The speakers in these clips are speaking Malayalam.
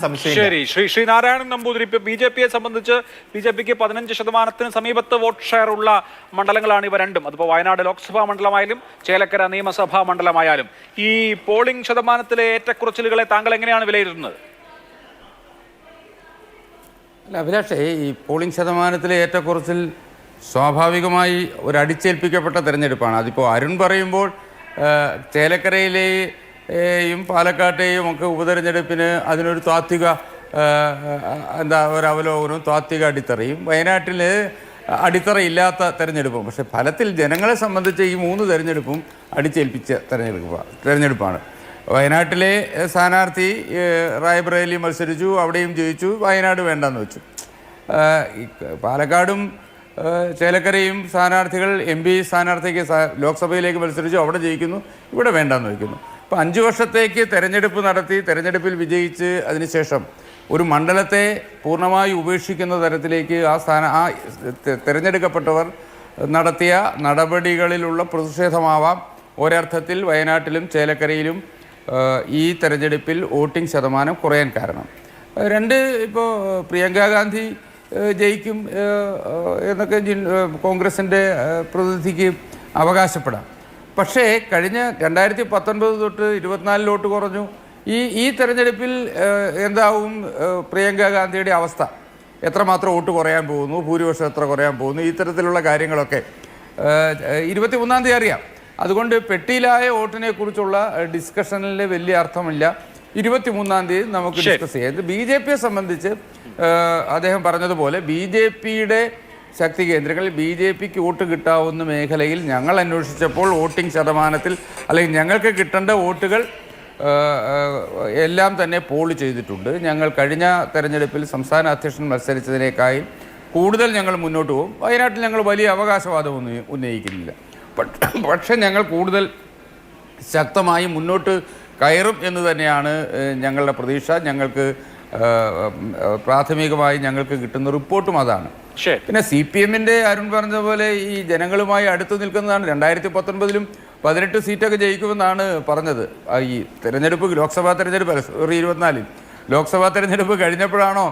ശരി ശ്രീ ശ്രീനാരായണൻ നമ്പൂതിരി ഇപ്പൊ ബി ജെ പിയെ സംബന്ധിച്ച് ബി ജെ പിക്ക് പതിനഞ്ച് ശതമാനത്തിന് സമീപത്ത് വോട്ട് ഷെയർ ഉള്ള മണ്ഡലങ്ങളാണ് ഇവ രണ്ടും. അതിപ്പോ വയനാട് ലോക്സഭാ മണ്ഡലമായാലും ചേലക്കര നിയമസഭാ മണ്ഡലമായാലും. ഈ പോളിംഗ് ശതമാനത്തിലെ ഏറ്റക്കുറച്ചിലുകളെ താങ്കൾ എങ്ങനെയാണ് വിലയിരുത്തുന്നത്? അല്ല അഭിലാഷേ ഈ പോളിംഗ് ശതമാനത്തിലെ ഏറ്റക്കുറച്ചിൽ സ്വാഭാവികമായി ഒരു അടിച്ചേൽപ്പിക്കപ്പെട്ട തെരഞ്ഞെടുപ്പാണ്. അതിപ്പോ അരുൺ പറയുമ്പോൾ ആ, ചേലക്കരയിലെയും പാലക്കാട്ടെയും ഒക്കെ ഉപതെരഞ്ഞെടുപ്പിന് അതിനൊരു താത്വിക എന്താ ഒരു അവലോകനവും താത്വിക അടിത്തറയും. വയനാട്ടിൽ അടിത്തറയില്ലാത്ത തെരഞ്ഞെടുപ്പും. പക്ഷെ ഫലത്തിൽ ജനങ്ങളെ സംബന്ധിച്ച് ഈ മൂന്ന് തെരഞ്ഞെടുപ്പും അടിച്ചേൽപ്പിച്ച തെരഞ്ഞെടുപ്പാണ് തെരഞ്ഞെടുപ്പാണ്. വയനാട്ടിലെ സ്ഥാനാർത്ഥി റായ്ബറേലി മത്സരിച്ചു അവിടെയും ജയിച്ചു വയനാട് വേണ്ടെന്ന് വെച്ചു. പാലക്കാടും ചേലക്കരയും സ്ഥാനാർത്ഥികൾ എം പി സ്ഥാനാർത്ഥിക്ക് ലോക്സഭയിലേക്ക് മത്സരിച്ചു അവിടെ ജയിക്കുന്നു ഇവിടെ വേണ്ടെന്ന് വയ്ക്കുന്നു അപ്പോൾ അഞ്ച് വർഷത്തേക്ക് തെരഞ്ഞെടുപ്പ് നടത്തി തെരഞ്ഞെടുപ്പിൽ വിജയിച്ച് അതിനുശേഷം ഒരു മണ്ഡലത്തെ പൂർണമായി ഉപേക്ഷിക്കുന്ന തരത്തിലേക്ക് ആ സ്ഥാന ആ തിരഞ്ഞെടുക്കപ്പെട്ടവർ നടത്തിയ നടപടികളിലുള്ള പ്രതിഷേധമാവാം. ഒരർത്ഥത്തിൽ വയനാട്ടിലും ചേലക്കരയിലും ഈ തെരഞ്ഞെടുപ്പിൽ വോട്ടിംഗ് ശതമാനം കുറയാൻ കാരണം. രണ്ട് ഇപ്പോൾ പ്രിയങ്ക ഗാന്ധി ജയിക്കും എന്നൊക്കെ കോൺഗ്രസിന്റെ പ്രതിനിധിക്ക് അവകാശപ്പെടാം. പക്ഷേ കഴിഞ്ഞ രണ്ടായിരത്തി പത്തൊൻപത് തൊട്ട് ഇരുപത്തിനാലിലോട്ട് കുറഞ്ഞു. ഈ ഈ തെരഞ്ഞെടുപ്പിൽ എന്താവും പ്രിയങ്ക ഗാന്ധിയുടെ അവസ്ഥ? എത്രമാത്രം വോട്ട് കുറയാൻ പോകുന്നു? ഭൂരിപക്ഷം എത്ര കുറയാൻ പോകുന്നു? ഇത്തരത്തിലുള്ള കാര്യങ്ങളൊക്കെ. ഇരുപത്തി മൂന്നാം തീയതി അറിയാം. അതുകൊണ്ട് പെട്ടിയിലായ വോട്ടിനെ കുറിച്ചുള്ള ഡിസ്കഷനിൽ വലിയ അർത്ഥമില്ല. ഇരുപത്തി മൂന്നാം തീയതി നമുക്ക് ഡിസ്കസ് ചെയ്യാം. ബി ജെ പിയെ സംബന്ധിച്ച് അദ്ദേഹം പറഞ്ഞതുപോലെ ബി ജെ പിയുടെ ശക്തി കേന്ദ്രങ്ങളിൽ ബി ജെ പിക്ക് വോട്ട് കിട്ടാവുന്ന മേഖലയിൽ ഞങ്ങൾ അന്വേഷിച്ചപ്പോൾ വോട്ടിംഗ് ശതമാനത്തിൽ അല്ലെങ്കിൽ ഞങ്ങൾക്ക് കിട്ടേണ്ട വോട്ടുകൾ എല്ലാം തന്നെ പോൾ ചെയ്തിട്ടുണ്ട്. ഞങ്ങൾ കഴിഞ്ഞ തെരഞ്ഞെടുപ്പിൽ സംസ്ഥാന അധ്യക്ഷൻ മത്സരിച്ചതിനേക്കായി കൂടുതൽ ഞങ്ങൾ മുന്നോട്ട് പോകും. വയനാട്ടിൽ ഞങ്ങൾ വലിയ അവകാശവാദമൊന്നും ഉന്നയിക്കുന്നില്ല. പക്ഷെ ഞങ്ങൾ കൂടുതൽ ശക്തമായി മുന്നോട്ട് കയറും എന്ന് തന്നെയാണ് ഞങ്ങളുടെ പ്രതീക്ഷ. ഞങ്ങൾക്ക് പ്രാഥമികമായി ഞങ്ങൾക്ക് കിട്ടുന്ന റിപ്പോർട്ടും അതാണ്. പിന്നെ സി പി എമ്മിന്റെ അരുൺ പറഞ്ഞ പോലെ ഈ ജനങ്ങളുമായി അടുത്ത് നിൽക്കുന്നതാണ്. രണ്ടായിരത്തി പത്തൊൻപതിലും പതിനെട്ട് സീറ്റൊക്കെ ജയിക്കുമെന്നാണ് പറഞ്ഞത്. ഈ തെരഞ്ഞെടുപ്പ് ലോക്സഭാ തെരഞ്ഞെടുപ്പ് സോറി ഇരുപത്തിനാലിൽ. ലോക്സഭാ തെരഞ്ഞെടുപ്പ് കഴിഞ്ഞപ്പോഴാണോ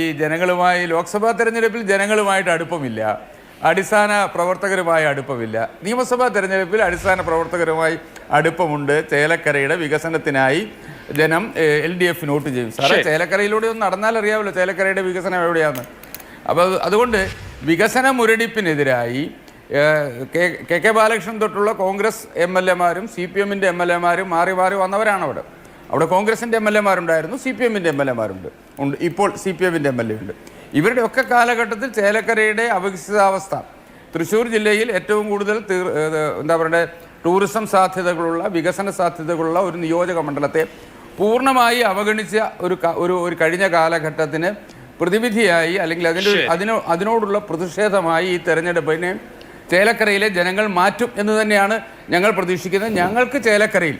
ഈ ജനങ്ങളുമായി ലോക്സഭാ തെരഞ്ഞെടുപ്പിൽ ജനങ്ങളുമായിട്ട് അടുപ്പമില്ല. അടിസ്ഥാന പ്രവർത്തകരുമായി അടുപ്പമില്ല. നിയമസഭാ തെരഞ്ഞെടുപ്പിൽ അടിസ്ഥാന പ്രവർത്തകരുമായി അടുപ്പമുണ്ട്. ചേലക്കരയുടെ വികസനത്തിനായി ജനം എൽ ഡി എഫ് നോട്ട് ചെയ്യും. സാറേ ചേലക്കരയിലൂടെ ഒന്ന് നടന്നാൽ അറിയാമല്ലോ ചേലക്കരയുടെ വികസനം എവിടെയാണ്. അപ്പോൾ അതുകൊണ്ട് വികസന മുരടിപ്പിനെതിരായി കെ കെ ബാലകൃഷ്ണൻ തൊട്ടുള്ള കോൺഗ്രസ് എം എൽ എമാരും സി പി എമ്മിന്റെ എം എൽ എമാരും മാറി മാറി വന്നവരാണ് അവിടെ. അവിടെ കോൺഗ്രസിന്റെ എം എൽ എമാരുണ്ടായിരുന്നു സി പി എമ്മിന്റെ എം എൽ എമാരുണ്ട്. ഉണ്ട് ഇപ്പോൾ സി പി എമ്മിന്റെ എം എൽ എ ഉണ്ട്. ഇവരുടെ ഒക്കെ കാലഘട്ടത്തിൽ ചേലക്കരയുടെ അവികസിതാവസ്ഥ തൃശ്ശൂർ ജില്ലയിൽ ഏറ്റവും കൂടുതൽ എന്താ പറയുക ടൂറിസം സാധ്യതകളുള്ള വികസന സാധ്യതകളുള്ള ഒരു നിയോജക മണ്ഡലത്തെ പൂർണമായി അവഗണിച്ച ഒരു ഒരു ഒരു കഴിഞ്ഞ കാലഘട്ടത്തിന് പ്രതിവിധിയായി അല്ലെങ്കിൽ അതിന്റെ അതിനോ അതിനോടുള്ള പ്രതിഷേധമായി ഈ തെരഞ്ഞെടുപ്പിനെ ചേലക്കരയിലെ ജനങ്ങൾ മാറ്റും എന്ന് തന്നെയാണ് ഞങ്ങൾ പ്രതീക്ഷിക്കുന്നത്. ഞങ്ങൾക്ക് ചേലക്കരയിൽ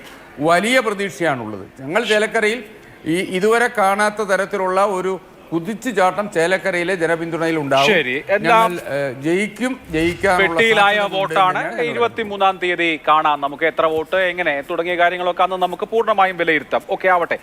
വലിയ പ്രതീക്ഷയാണുള്ളത്. ഞങ്ങൾ ചേലക്കരയിൽ ഈ ഇതുവരെ കാണാത്ത തരത്തിലുള്ള ഒരു കുതിച്ചു ചാട്ടം ചേലക്കരയിലെ ജനപിന്തുണയിൽ ഉണ്ടാവും. ജയിക്കും ജയിക്കാനുള്ള പെട്ടിയിലായ വോട്ടാണ്. ഇരുപത്തിമൂന്നാം ഇരുപത്തി മൂന്നാം തീയതി കാണാം. നമുക്ക് എത്ര വോട്ട് എങ്ങനെ തുടങ്ങിയ കാര്യങ്ങളൊക്കെ അന്ന് നമുക്ക് പൂർണമായും വിലയിരുത്താം. ഓക്കെ ആവട്ടെ.